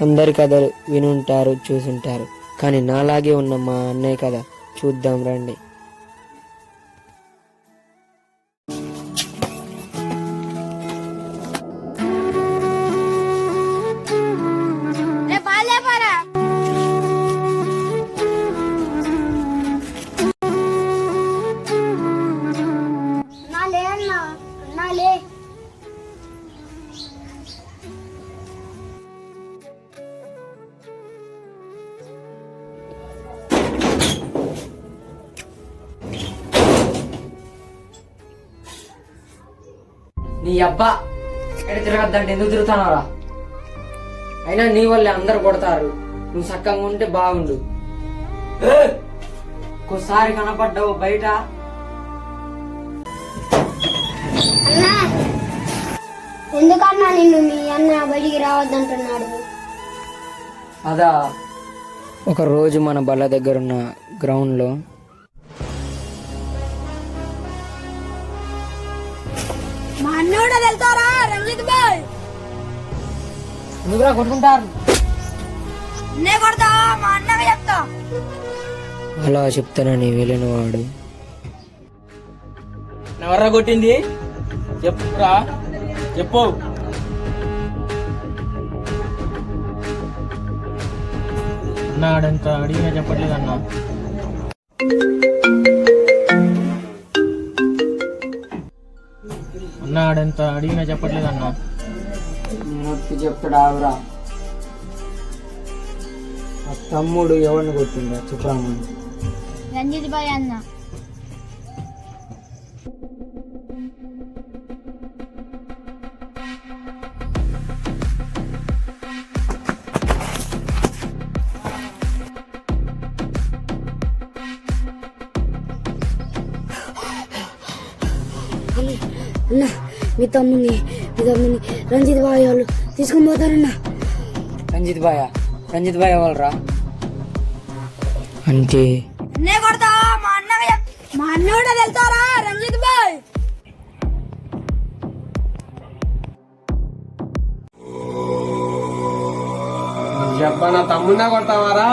అందరి కథలు వినుంటారు చూసుంటారు. కానీ నాలాగే ఉన్న మా అన్నయ్య కథ చూద్దాం రండి. నీ అబ్బా ఎక్కడ తిరగద్దంటే ఎందుకు తిరుగుతానరా అయినా నీ వల్లే అందరు కొడతారు. నువ్వు సక్కంగా ఉంటే బాగుండు. ఒక్కోసారి కనపడ్డావు బయట? ఎందుకన్నా నిన్ను మీ అన్న బయటికి రావద్దంటున్నాడు? అదా ఒక రోజు మన బల్ల దగ్గర ఉన్న గ్రౌండ్లో అన్నోడు వెళ్తారా రంజిత్ బాయ్ ఎందుకురా కొట్టుకుంటారు? నే కొడతా మా చెప్తా. అలా చెప్తానని వెళ్ళిన వాడు ఎవర్రా కొట్టింది? చెప్పురా. చెప్పు. అన్నాడంత అడిగినా చెప్పట్లేదు అన్న అన్నాడంత అడిగినా చెప్పట్లేదు అన్న. నొప్పి చెప్తాడు ఆవురా ఆ తమ్ముడు ఎవరిని కొట్టిందా చెప్పరామని రంజిత్ బాయ్ అన్న అన్న మీ తమ్ముని మీ తమ్ముని రంజిత్ బాయ్ వాళ్ళు తీసుకొని పోతారన్న. రంజిత్ బాయ్? రంజిత్ బాయ్ ఎవరురా? అంటే నే కొడతా మా అన్నగా చెప్ మా అన్నోడు వెళ్తారా రంజిత్ బాయ్? చెప్పా నా తమ్మున్నా కొడతావారా?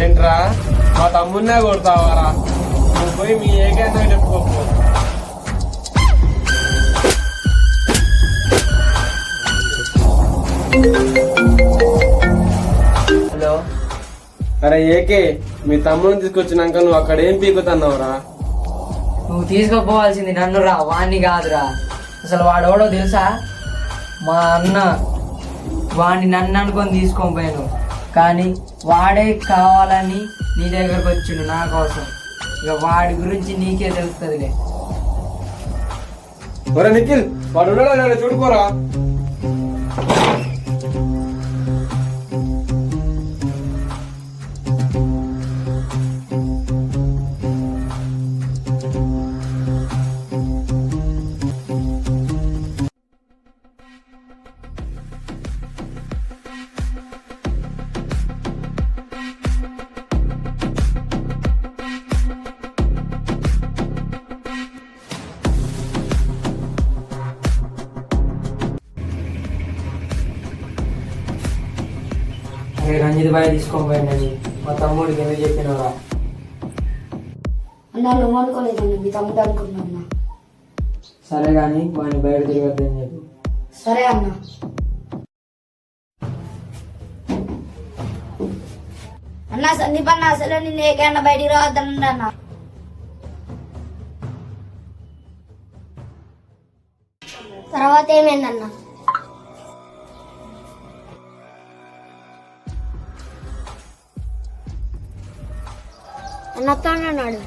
ఏంట్రా? మా తమ్మున్నా కొడతావారా? పోయి మీ ఏకైనా చెప్పుకోకు హలో. అరే ఏకే మీ తమ్ముని తీసుకొచ్చినాక నువ్వు అక్కడ ఏం పీకుతున్నావురా? నువ్వు తీసుకుపోవాల్సింది నన్ను రా వాణ్ణి కాదురా. అసలు వాడెవడో తెలుసా? మా అన్న వాణ్ణి నన్ను అనుకొని తీసుకొని పోయాను. కానీ వాడే కావాలని నీ దగ్గరకు వచ్చిండు నా కోసం. ఇక వాడి గురించి నీకే తెలుస్తుందిలే. నిఖిల్ వాడు ఉన్నాడా? చూడుకోరా. రంజిత్ బాయ్ తీసుకొని పోయానని మా తమ్ముడికి ఎందుకు చెప్పినవరా? అన్న నువ్వు అనుకోలేదన్న మీ తమ్ముడు అనుకున్నా అన్న. సరే కానీ వాడిని బయట తిరగద్దని చెప్పు. సరే అన్న. అన్న సందీప్ అన్న అసలు నిన్ను ఏకైనా బయటికి రావద్దనండి అన్న. తర్వాత ఏమైందన్న? అన్నతో అన్నాడు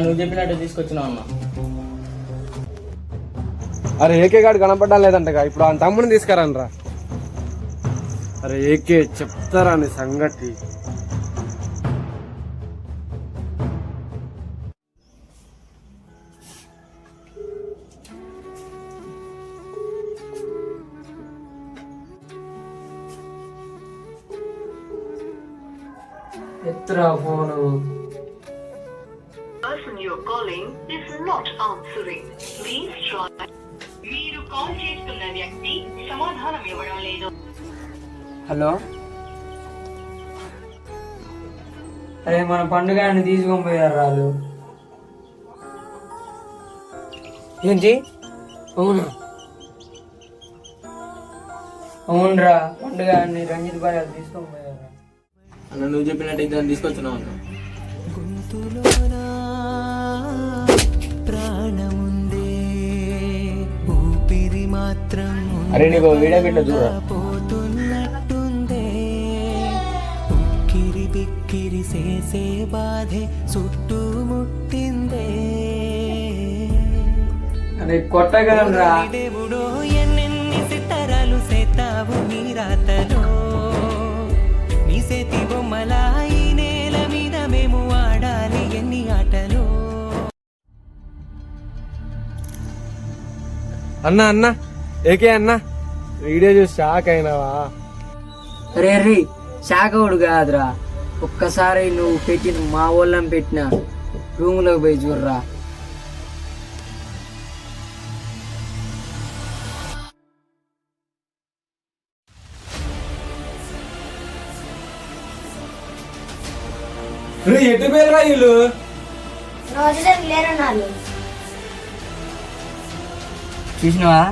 నువ్వు చెప్పినట్టు తీసుకొచ్చినావు అన్న అరే ఏకే గాడు కనపడడం లేదంట ఇప్పుడు ఆ తమ్ముని తీసుకురానరా అరే ఏకే చెప్తారా నీ సంగతి? ఫోను. చేస్తున్న వ్యక్తి సమాధానం ఇవ్వడం లేదు. హలో? అరే మన పండుగని తీసుకొని పోయారు రాళ్ళు ఏంటి? అవునా. అవునరా పండుగని రంజిత్ భాయ్ వాళ్ళు తీసుకొని పోయారు అన్న నువ్వు చెప్పినట్టు ఇద్దరు తీసుకొచ్చినావు అన్న. అరే నీకు వీడియో పెట్టిన చూడరా బిక్కిరి చేసే బాధే చుట్టుముట్టిందే అరే కొట్టగలరా? దేవుడో ఎన్నెన్ని సితరాలు సేతావు నీ రాతలో. నీ సేతి బొమ్మలా ఈ నేల మీద మేము ఆడాలి ఎన్ని ఆటలో. అన్న అన్న. ఏకే అన్న వీడియో చూసి షాక్ అయినావా? రే రే శాఖవుడు కాదురా. ఒక్కసారి నువ్వు పెట్టిన మా వాళ్ళని పెట్టిన రూమ్లోకి పోయి చూడరా. ఎటు పేరురా వీళ్ళు? రోజు లేరు చూసినావా?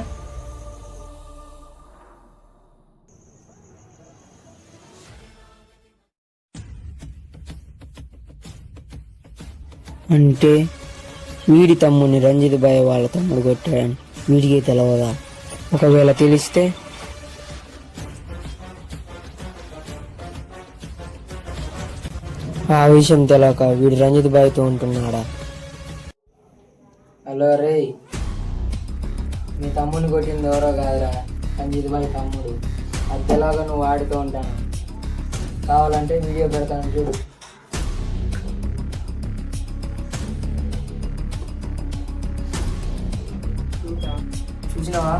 అంటే వీడి తమ్ముని రంజిత్ బాయ్ వాళ్ళ తమ్ముడు కొట్టాడని వీడికే తెలవదా? ఒకవేళ తెలిస్తే ఆ విషయం తెలియక వీడు రంజిత్ బాయ్తో ఉంటున్నాడా? హలో రే మీ తమ్ముని కొట్టింది ఎవరో కాదురా రంజిత్ బాయ్ తమ్ముడు. అది తెలియక నువ్వు ఆడుతూ ఉంటాను. కావాలంటే వీడియో పెడతాను చూడు. చూసినావా?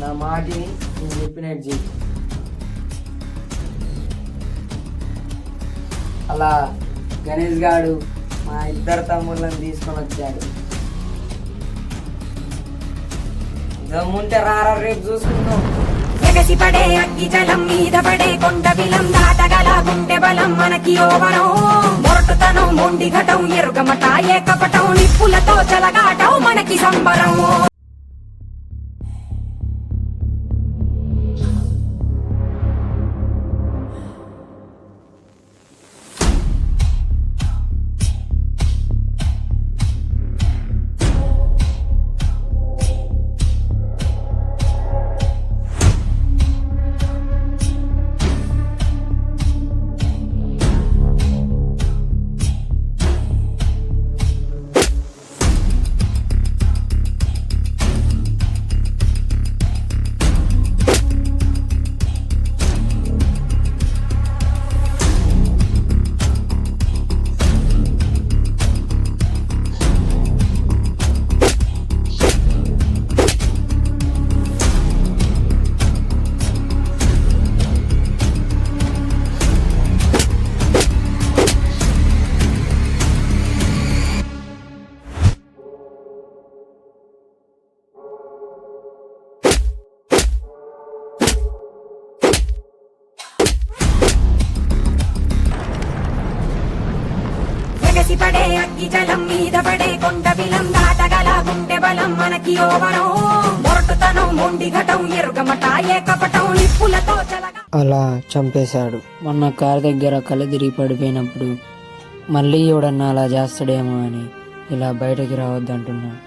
నా మాటిని నేను చెప్పినట్టు చెయ్యి. అలా గణేష్ గారు మా ఇద్దరు తమ్ముళ్ళని తీసుకొని వచ్చాడు. దమ్ముంటే రారా రేపు చూసుకుందాం. ఎగసి పడే అగ్గి జలం మీద పడే కొండ బిలం దాటగల గుండె బలం మనకి ఓవరం. మొరటుతనం మొండి ఘటం ఎరుగమట ఏ కపటం నిప్పులతో చలగాటం మనకి సంబరం అగ్గి జలం మీద పడే కొండ బిలం దాటగల గుండె బలం మనకి ఓవరం మొరటుతనం మొండి ఘటం ఎరుగమట ఏకపటం నిప్పులతో చెలగా అలా చంపేశాడు. మొన్న కారు దగ్గర కళ్ళు తిరిగి పడిపోయినప్పుడు మళ్ళీ ఎవడన్నా అలా చేస్తాడేమో అని ఇలా బయటకి రావద్దంటున్నాడు.